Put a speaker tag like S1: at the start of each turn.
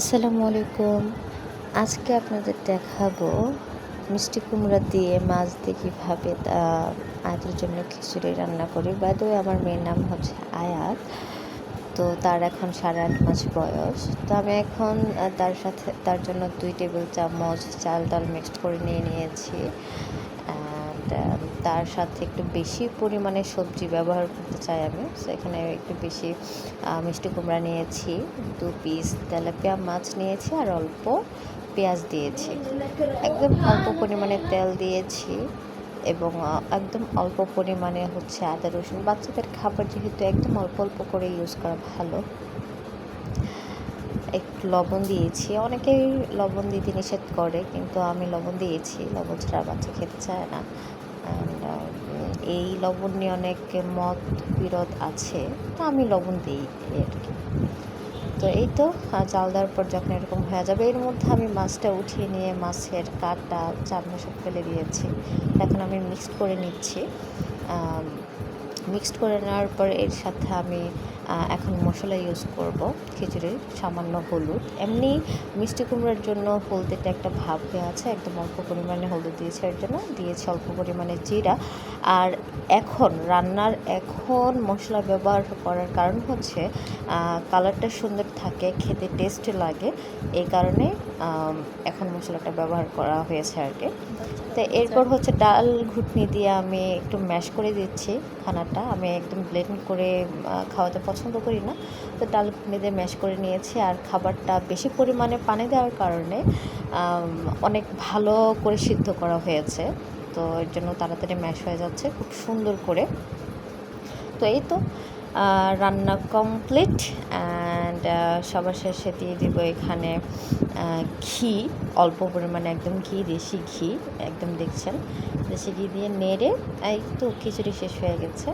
S1: আসসালামু আলাইকুম। আজকে আপনাদের দেখাবো মিষ্টি কুমড়া দিয়ে মাছ দিয়ে কীভাবে আয়াতের জন্য খিচুড়ি রান্না করি। বাদে আমার মেয়ের নাম হচ্ছে আয়াত। তো তার এখন সাড়ে আট মাস বয়স। তো আমি এখন তার সাথে, তার জন্য দুই টেবিল চামচ চাল ডাল মিক্সড করে নিয়ে নিয়েছি। তার সাথে একটু বেশি পরিমাণে সবজি ব্যবহার করতে চাই আমি। সেখানে একটু বেশি মিষ্টি কুমড়া নিয়েছি, দু পিস তেলাপিয়া মাছ নিয়েছি আর অল্প পেঁয়াজ দিয়েছি। একদম অল্প পরিমাণে তেল দিয়েছি এবং একদম অল্প পরিমাণে হচ্ছে আদা, রসুন। বাচ্চাদের খাবার যেহেতু একদম অল্প অল্প করে ইউজ করা ভালো। একটু লবণ দিয়েছি। অনেকেই লবণ দিতে নিষেধ করে, কিন্তু আমি লবণ দিয়েছি। লবণ ছাড়া বাচ্চা খেতে চায় না। এই লবণ নিয়ে অনেক মত বিরোধ আছে, তো আমি লবণ দিই আর কি। তো এই তো চাল দেওয়ার পর যখন এরকম হয়ে যাবে, এর মধ্যে আমি মাছটা উঠিয়ে নিয়ে মাছের কাটা চামড়া সব ফেলে দিয়েছি। এখন আমি মিক্সড করে নিচ্ছি মিক্সড করে নেওয়ার পর এর সাথে আমি এখন মশলা ইউজ করব, খিচুড়ির সামান্য হলুদ। এমনি মিষ্টি কুমড়ার জন্য হলদিটা একটা ভাব হয়ে আছে, একদম অল্প পরিমাণে হলুদ দিয়েছে, এর জন্য দিয়েছে অল্প পরিমাণে জিরা। আর এখন রান্নার এখন মশলা ব্যবহার করার কারণ হচ্ছে কালারটা সুন্দর থাকে খেতে টেস্ট লাগে। এই কারণে এখন মশলাটা ব্যবহার করা হয়েছে আর কি। তো এরপর হচ্ছে ডাল ঘুটনি দিয়ে আমি একটু ম্যাশ করে দিচ্ছি খানাটা। আমি একদম ব্লেন্ড করে খাওয়াতে পছন্দ করি না। তো ডাল ঘুটনি দিয়ে ম্যাশ করে নিয়েছি আর খাবারটা বেশি পরিমাণে পানি দেওয়ার কারণে অনেক ভালো করে সিদ্ধ করা হয়েছে। তো এর জন্য তাড়াতাড়ি ম্যাশ হয়ে যাচ্ছে খুব সুন্দর করে। তো এই তো রান্না কমপ্লিট অ্যান্ড সবার শেষে দিয়ে দিব এখানে ঘি, অল্প পরিমাণে একদম ঘি, দেশি ঘি, একদম দেখছেন? দেশি ঘি দিয়ে নেড়ে, এই তো খিচুড়ি শেষ হয়ে গেছে।